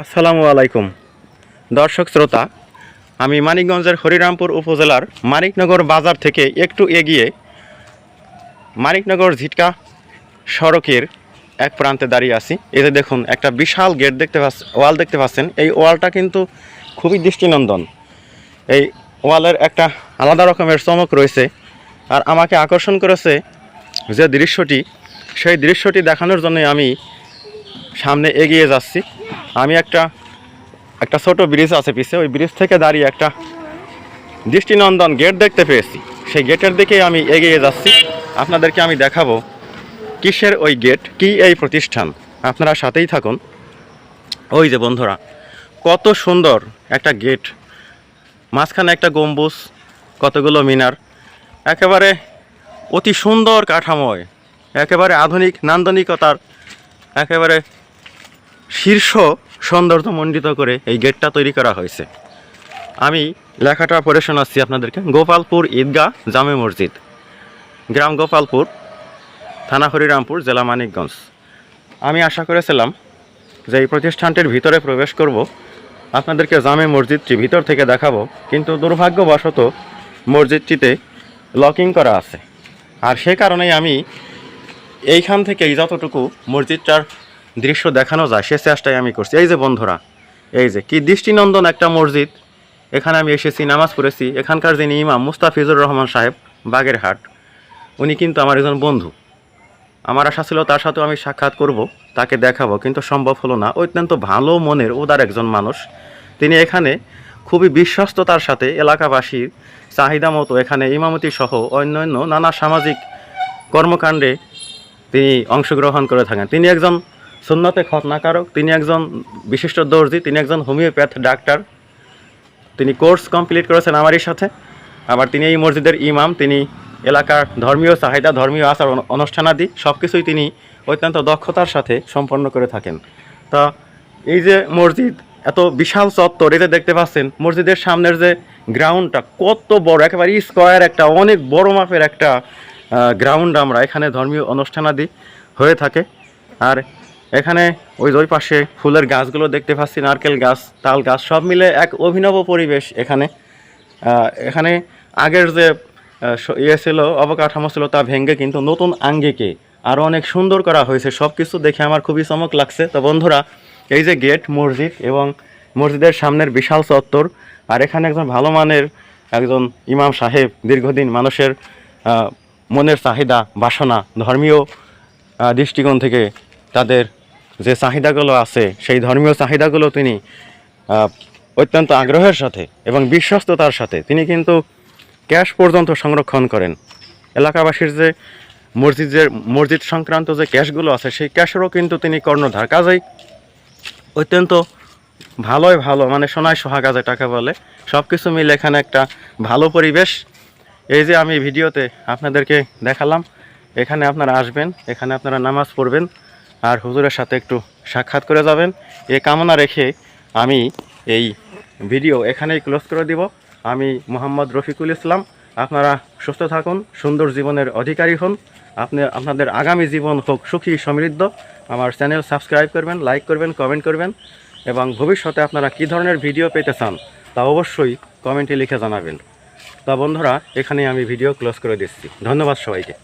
আসসালামু আলাইকুম। দর্শক শ্রোতা, আমি মানিকগঞ্জের হরিরামপুর উপজেলার মানিকনগর বাজার থেকে একটু এগিয়ে মানিকনগর ঝিটকা সড়কের এক প্রান্তে দাঁড়িয়ে আছি। এতে দেখুন, একটা বিশাল গেট দেখতে পাচ্ছ, ওয়াল দেখতে পাচ্ছেন। এই ওয়ালটা কিন্তু খুবই দৃষ্টিনন্দন। এই ওয়ালের একটা আলাদা রকমের চমক রয়েছে আর আমাকে আকর্ষণ করেছে যে দৃশ্যটি, সেই দৃশ্যটি দেখানোর জন্য আমি সামনে এগিয়ে যাচ্ছি। আমি একটা একটা ছোট ব্রিজ আছে পিছে, ওই ব্রিজ থেকে দাঁড়িয়ে একটা দৃষ্টিনন্দন গেট দেখতে পেয়েছি। সেই গেটের দিকে আমি এগিয়ে যাচ্ছি। আপনাদেরকে আমি দেখাবো কিসের ওই গেট কি এই প্রতিষ্ঠান। আপনারা সাথেই থাকুন। ওই যে বন্ধুরা, কত সুন্দর একটা গেট মাঝখানে একটা গম্বুজ, কতগুলো মিনার। একেবারে অতি সুন্দর কাঠামোয়, একেবারে আধুনিক, নান্দনিকতার, একেবারে শীর্ষ সৌন্দর্যমণ্ডিত করে এই গেটটা তৈরি করা হয়েছে। আমি লেখাটা পড়ে শোনাচ্ছি আপনাদেরকে। গোপালপুর ঈদগাহ জামে মসজিদ। গ্রাম গোপালপুর, থানা হরিরামপুর, জেলা মানিকগঞ্জ। আমি আশা করেছিলাম যে এই প্রতিষ্ঠানটির ভিতরে প্রবেশ করব। আপনাদেরকে জামে মসজিদটি ভিতর থেকে দেখাবো, কিন্তু দুর্ভাগ্যবশত মসজিদটিতে লকিং করা আছে। আর সে কারণেই আমি এইখান থেকেই যতটুকু মসজিদটার দৃশ্য দেখানো যায়, সে চেষ্টাই আমি করছি। এই যে বন্ধুরা, এই যে কি দৃষ্টিনন্দন একটা মসজিদ। এখানে আমি এসেছি, নামাজ পড়েছি। এখানকার যিনি ইমাম, মুস্তাফিজুর রহমান সাহেব, বাগেরহাট, উনি কিন্তু আমার একজন বন্ধু। আমার আশা ছিল তার সাথেও আমি সাক্ষাৎ করব, তাকে দেখাবো, কিন্তু সম্ভব হলো না। অত্যন্ত ভালো মনের, উদার একজন মানুষ। তিনি এখানে খুবই বিশ্বস্ততার সাথে এলাকাবাসীর চাহিদা মতো এখানে ইমামতি সহ অন্যান্য নানা সামাজিক কর্মকাণ্ডে তিনি অংশগ্রহণ করে থাকেন। তিনি একজন সুন্নতে খতনাকারক, তিনি একজন বিশিষ্ট দর্জি, তিনি একজন হোমিওপ্যাথ ডাক্তার। তিনি কোর্স কমপ্লিট করেছেন আমারই সাথে। আবার তিনি এই মসজিদের ইমাম, তিনি এলাকার ধর্মীয় চাহিদা, ধর্মীয় আচার, অনু- অনুষ্ঠানাদি সব কিছুই তিনি অত্যন্ত দক্ষতার সাথে সম্পন্ন করে থাকেন। তা এই যে মসজিদ, এত বিশাল চত্বর এতে দেখতে পাচ্ছেন, মসজিদের সামনের যে গ্রাউন্ডটা কত বড়, একেবারে স্কোয়ার একটা, অনেক বড় মাপের একটা গ্রাউন্ড আমরা এখানে ধর্মীয় অনুষ্ঠানাদি হয়ে থাকে। আর এখানে ওই ওই পাশে ফুলের গাছগুলো দেখতে পাচ্ছি, নারকেল গাছ, তাল গাছ, সব মিলে এক অভিনব পরিবেশ এখানে। এখানে আগের যে ইয়ে ছিল, অবকাঠামো ছিল তা ভেঙে কিন্তু নতুন আঙ্গিকে আরও অনেক সুন্দর করা হয়েছে। সব কিছু দেখে আমার খুবই চমক লাগছে। তো বন্ধুরা, এই যে গেট, মসজিদ এবং মসজিদের সামনের বিশাল চত্বর, আর এখানে একজন ভালো মানের একজন ইমাম সাহেব, দীর্ঘদিন মানুষের মনের চাহিদা, বাসনা, ধর্মীয় দৃষ্টিকোণ থেকে তাদের যে চাহিদাগুলো আছে, সেই ধর্মীয় চাহিদাগুলো তিনি অত্যন্ত আগ্রহের সাথে এবং বিশ্বস্ততার সাথে তিনি কিন্তু ক্যাশ পর্যন্ত সংরক্ষণ করেন। এলাকাবাসীর যে মসজিদের, মসজিদ সংক্রান্ত যে ক্যাশগুলো আছে, সেই ক্যাশেরও কিন্তু তিনি কর্ণধার। কাজেই অত্যন্ত ভালোই ভালো মানে সোনায় সোহাগা যেটাকে বলে সব কিছু মিলে এখানে একটা ভালো পরিবেশ। এই যে আমি ভিডিওতে আপনাদেরকে দেখালাম, এখানে আপনারা আসবেন, এখানে আপনারা নামাজ পড়বেন। আর হুজুরের সাথে একটু সাক্ষাৎ করে যাবেন। এ কামনা রেখে আমি এই ভিডিও এখানেই ক্লোজ করে দিব। আমি মোহাম্মদ রফিকুল ইসলাম। আপনারা সুস্থ থাকুন, সুন্দর জীবনের অধিকারী হন। আপনি, আপনাদের আগামী জীবন হোক সুখী, সমৃদ্ধ। আমার চ্যানেল সাবস্ক্রাইব করবেন, লাইক করবেন, কমেন্ট করবেন। এবং ভবিষ্যতে আপনারা কী ধরনের ভিডিও পেতে চান তা অবশ্যই কমেন্টে লিখে জানাবেন। তা বন্ধুরা, এখানেই আমি ভিডিও ক্লোজ করে দিচ্ছি। ধন্যবাদ সবাইকে।